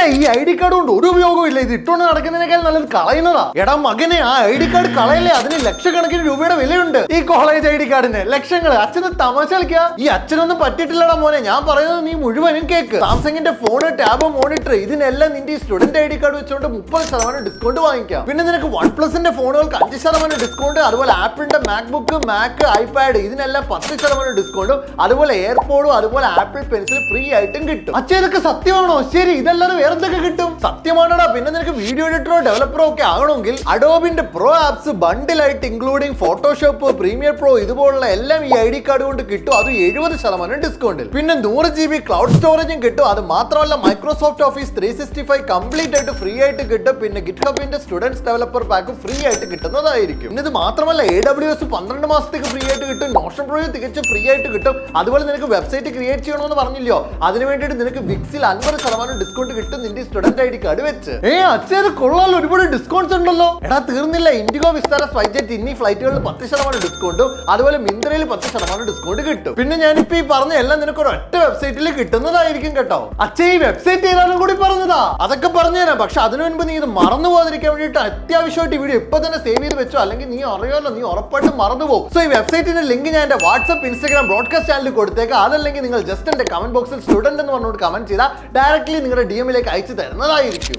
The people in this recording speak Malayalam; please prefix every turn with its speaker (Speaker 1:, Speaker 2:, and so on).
Speaker 1: മനുഷ്യ ഈ ഐ ഡി കാർഡ് കൊണ്ട് ഒരു ഉപയോഗവും ഇല്ല. ഇത് ഇട്ടുകൊണ്ട് നടക്കുന്നതിനേക്കാൾ നല്ലത് കളയുന്നതാ. എടാ മകനെ ആ ഐ ഡി കാർഡ് കളയല്ലേ? അതിന് ലക്ഷക്കണക്കിന് രൂപയുടെ വിലയുണ്ട്. ഈ കോളേജ് ഐ ഡി കാർഡിന്. ലക്ഷങ്ങൾ അച്ഛന് തമാശ കളിക്കുക ഈ അച്ഛനൊന്നും പറ്റിയിട്ടില്ലടാ മോനെ. ഞാൻ പറയുന്നത് നീ മുഴുവനും കേക്ക്. സാംസങ്ങിന്റെ ഫോണ് ടാബ് മോണിറ്റർ ഇതിനെല്ലാം നിന്റെ ഈ സ്റ്റുഡന്റ് ഐ ഡി കാർഡ് വെച്ചുകൊണ്ട് മുപ്പത് ശതമാനം ഡിസ്കൗണ്ട് വാങ്ങിക്കാം. പിന്നെ നിനക്ക് വൺ പ്ലസിന്റെ ഫോണുകൾക്ക് അഞ്ച് ശതമാനം ഡിസ്കൗണ്ട് അതുപോലെ ആപ്പിളിന്റെ മാക്ബുക്ക് മാക്ക് ഐപാഡ് ഇതിനെല്ലാം പത്ത് ശതമാനം ഡിസ്കൗണ്ടും അതുപോലെ എയർപോഡും അതുപോലെ ആപ്പിൾ പെൻസിൽ ഫ്രീ ആയിട്ടും കിട്ടും. അച്ഛൻ ഇതൊക്കെ സത്യമാണോ? ശരി ഇതല്ലാതെ എന്തൊക്കെ കിട്ടും? സത്യമാണോടാ. പിന്നെ നിനക്ക് വീഡിയോ എഡിറ്ററോ ഡെവലപ്പറോ ഒക്കെ ആകണമെങ്കിൽ അഡോബിന്റെ പ്രോ ആപ്സ് ബണ്ടിലായിട്ട് ഇൻക്ലൂഡിംഗ് ഫോട്ടോഷോപ്പ് പ്രീമിയർ പ്രോ ഇതുപോലുള്ള എല്ലാം ഈ ഐ ഡി കാർഡ് കൊണ്ട് കിട്ടും. അത് എഴുപത് ശതമാനം ഡിസ്കൗണ്ടിൽ പിന്നെ നൂറ് ജി ബി ക്ലൗഡ് സ്റ്റോറേജും കിട്ടും. അത് മാത്രമല്ല Microsoft office three sixty five complete ആയിട്ട് ഫ്രീ ആയിട്ട് കിട്ടും. പിന്നെ ഗിറ്റ് ഹബിന്റെ സ്റ്റുഡൻസ് ഡെവലപ്പർ പാക്ക് ഫ്രീ ആയിട്ട് കിട്ടുന്നതായിരിക്കും. പിന്നെ ഇത് മാത്രമല്ല എ ഡബ്ല്യു എസ് പന്ത്രണ്ട് മാസത്തേക്ക് ഫ്രീ ആയിട്ട് കിട്ടും. നോഷൻ പ്രോ തികച്ചും ഫ്രീ ആയിട്ട് കിട്ടും. അതുപോലെ നിനക്ക് വെബ്സൈറ്റ് ക്രിയേറ്റ് ചെയ്യണമെന്ന് പറഞ്ഞില്ലയോ? അതിന് വേണ്ടിയിട്ട് നിനക്ക് വിക്സിൽ അൻപത് ശതമാനം ഡിസ്കൗണ്ട് കിട്ടും നിന്റെ സ്റ്റുഡന്റ് ഐ ഡി കാർഡ് വെച്ച്. ഏ അച്ഛൻ കൊള്ളാലോ ഒരുപാട് ഡിസ്കൗണ്ട്സ് ഉണ്ടല്ലോ. എടാ തീർന്നില്ല. ഇൻഡിഗോ വിസ്താര സ്വൈജറ്റ് ഇനി ഫ്ലൈറ്റുകളിൽ പത്ത് ശതമാനം ഡിസ്കൗണ്ടും അതുപോലെ മിന്ത്രയിൽ പത്ത് ശതമാനം ഡിസ്കൗണ്ട് കിട്ടും. പിന്നെ ഞാനിപ്പോ ഈ പറഞ്ഞ എല്ലാം നിനക്ക് ഒരു ഒറ്റ വെബ്സൈറ്റിൽ കിട്ടുന്നതായിരിക്കും കേട്ടോ. അച്ഛൻ ഈ വെബ്സൈറ്റ് ഏതാനും കൂടി പറഞ്ഞതാ. അതൊക്കെ പറഞ്ഞുതരാം. പക്ഷെ അതിനു മുൻപ് നീ ഇത് മറന്നു പോകാതിരിക്കാൻ വേണ്ടിയിട്ട് അത്യാവശ്യമായിട്ട് വീഡിയോ ഇപ്പൊ തന്നെ സേവ് വെച്ചോ അല്ലെങ്കിൽ നീ അറിയാമല്ലോ നീ ഉറപ്പായിട്ടും മറന്നു പോകും. സോ ഈ വെബ്സൈറ്റിന്റെ ലിങ്ക് ഞാൻ എന്റെ വാട്സ്ആപ്പ് ഇൻസ്റ്റാഗ്രാം ബ്രോഡ്കാസ്റ്റ് ചാനലിൽ കൊടുത്തേക്കാം. അതല്ലെങ്കിൽ നിങ്ങൾ ജസ്റ്റ് എന്റെ കമന്റ് ബോക്സിൽ സ്റ്റുഡന്റ് എന്ന് പറഞ്ഞുകൊണ്ട് കമന്റ് ചെയ്താൽ ഡയറക്ട്ലി നിങ്ങളുടെ ഡി എമ്മിലേക്ക് അയച്ചു തരുന്നതായിരിക്കും.